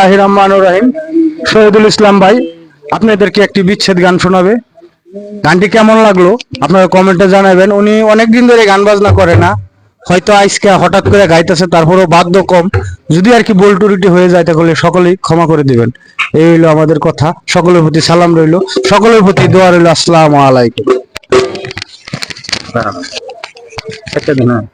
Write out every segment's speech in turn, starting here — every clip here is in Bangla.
রহমানির রহিম। শহীদুল ইসলাম ভাই, আপনাদেরকে একটি বিচ্ছেদ গান শোনাবে। গানটি কেমন লাগল আপনারা কমেন্টে জানাবেন। উনি অনেক দিন ধরে গান বাজনা করে না। হয়তো হঠাৎ করে গাইতেছে কম। যদি আর কি বল টুরিটি হয়ে যায়, তাহলে সকলেই ক্ষমা করে দিবেন। এই হইল আমাদের কথা। সকলের প্রতি সালাম রইল। সকলের প্রতি দোয়া রইল, আসসালামু আলাইকুম। একটা দিন হ্যাঁ।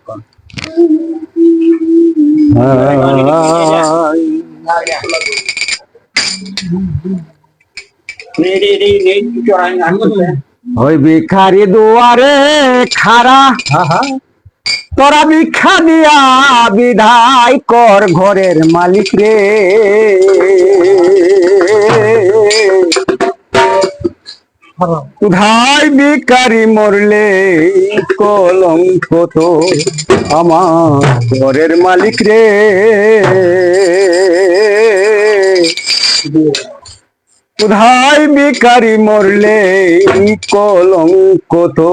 ওই ভিখারি দুয়ারে খারা তোরা ভিক্ষা দিয়া বিধায় কর ঘরের মালিক রে। উধাই ভিখারি মরলে কলঙ্ক তো আমার ঘরের মালিক রে। উধাই বিকারি মরলে কলঙ্ক তো।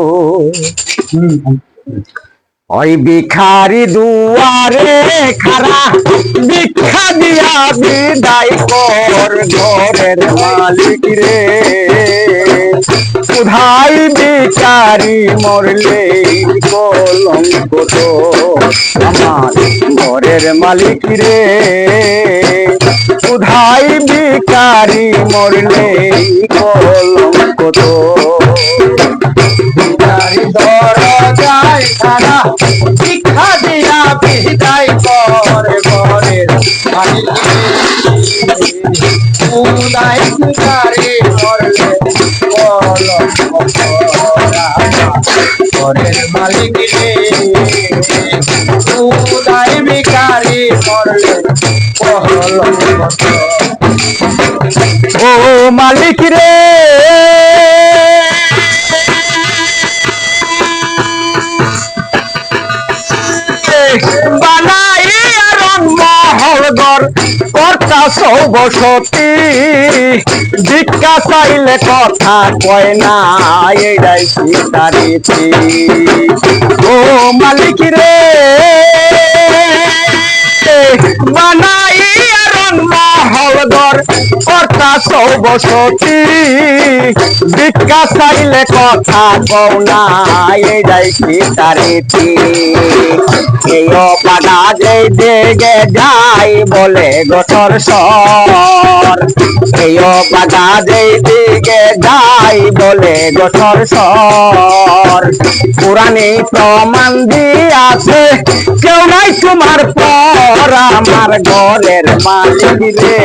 ওই বিখারি দুয়ারে খারা ভিক্ষা দিয়া বিদায় কর ঘরের মালিক রে। উধাই ভিখারি মরলে কলঙ্ক তো। আমার ঘরের মালিক রে উধাই ভিখারি মরলে কলঙ্ক তো। ভিখারি দরজায় খারা ভিক্ষা দিয়া বিদায় কর ঘরের মালিক। উদাই ঘরের মালিক রে উদাই বিকারি মরলে পহল ও মালিক রে। সৌবসতী। ভিক্ষা চাইলে কথা কয় না এইটাই সীতারিতি ও মালিক রে মহলগর কর্তা সৌবসতী ভিক্ষা চাইলে কথা কও না এইটাই সীতারিতি এই অপাদা যে দেগে যাই বলে গোটর সর এই অপাদা যে দিকে যাই বলে গোটর সর পুরানি প্রমাণ দিয়াছে কেউ নাই তোমার পর আমার ঘরের মালিক রে।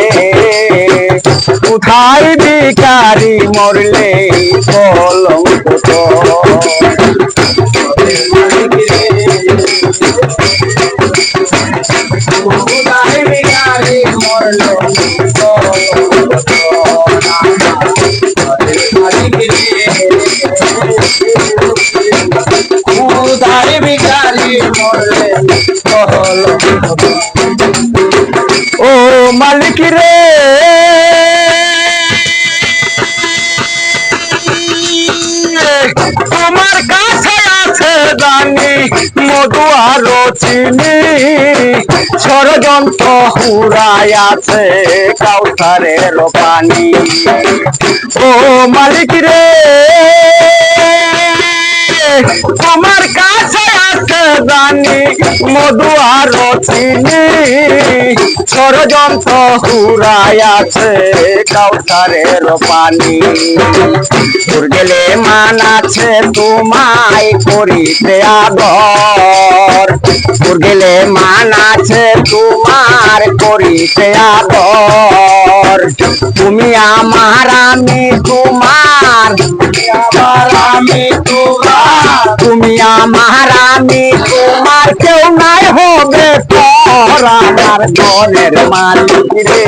কোথায় বিকারি মরলে মধু আরও চিনি ষড়যন্ত্র হুরাই আছে কাউসারের পানি ও মালিক রে তোমার কাছে জানি মধু আর চিনি ষড়যন্ত্র হুরাই আছে কাউসারের পানি তোর গেলে মান আছে তোমায় করিতে আদর। তোর গেলে মান আছে তোমার করিতে আদর। তুমি আমার আমি, তোমার আমার আমি তোমার। তুমি আমার আমি তোমার। কেউ নাই হবে পর আমার ঘরের মালিক রে।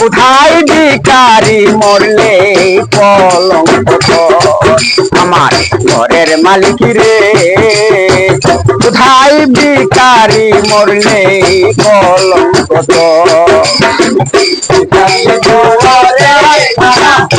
কোথায় ভিকারি মরলে কলঙ্ক আমার ঘরের মালিক রে। কোথায় ভিকারি মরলে কলঙ্ক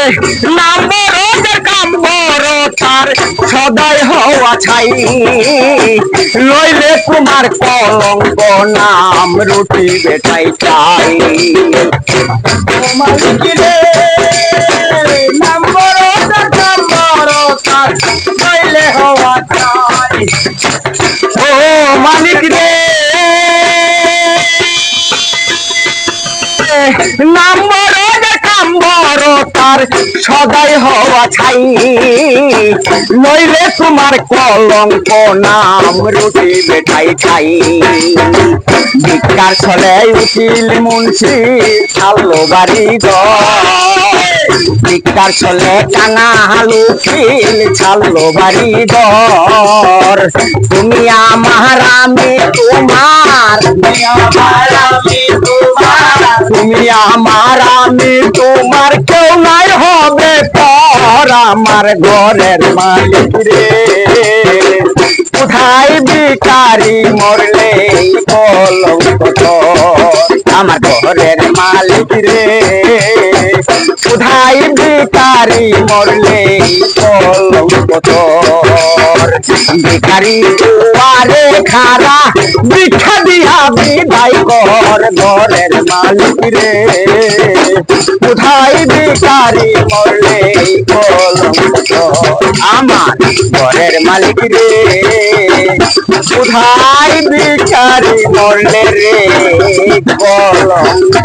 কোথায় ভিখারি মরলে কলঙ্ক তোর? সদাই হওয়া ছাই। লইলে তোমার কলঙ্ক, নাম রুটি বেটাই চাই মালিক রে? নাম্বর কাম্বর তার লইলে হওয়া চাই ও মালিক রে! নাম্বর কাম্বর তার সদাই হওয়া ছাই। নইলে তোমার কলঙ্ক নাম রুটি বেঠাই খাই। ভিক্ষার ছলে উঠিল মুন্সি ছাড়লো বাড়ি ভিক্ষার ছলে কানা হালু খিল ছাড়লো বাড়ি তোমার। তুমি আমার আমি তোমার। তুমি আমার আমি তোমার। কেউ নাই হবে পর। আমার ঘরের মালিক রে। কোথায় বিকারি মরলে কলঙ্ক? আমার ঘরের মালিক রে কোথায় বিকারি মরলে কলঙ্ক? ভিখারি দুয়ারে খারা ভিক্ষা দিয়া বিদায় কর ঘরের মালিক রে কোথায় ভিখারি মরলে কলঙ্ক? আমার ঘরের মালিক রে কোথায় বিচারি মরলে রে কলঙ্ক?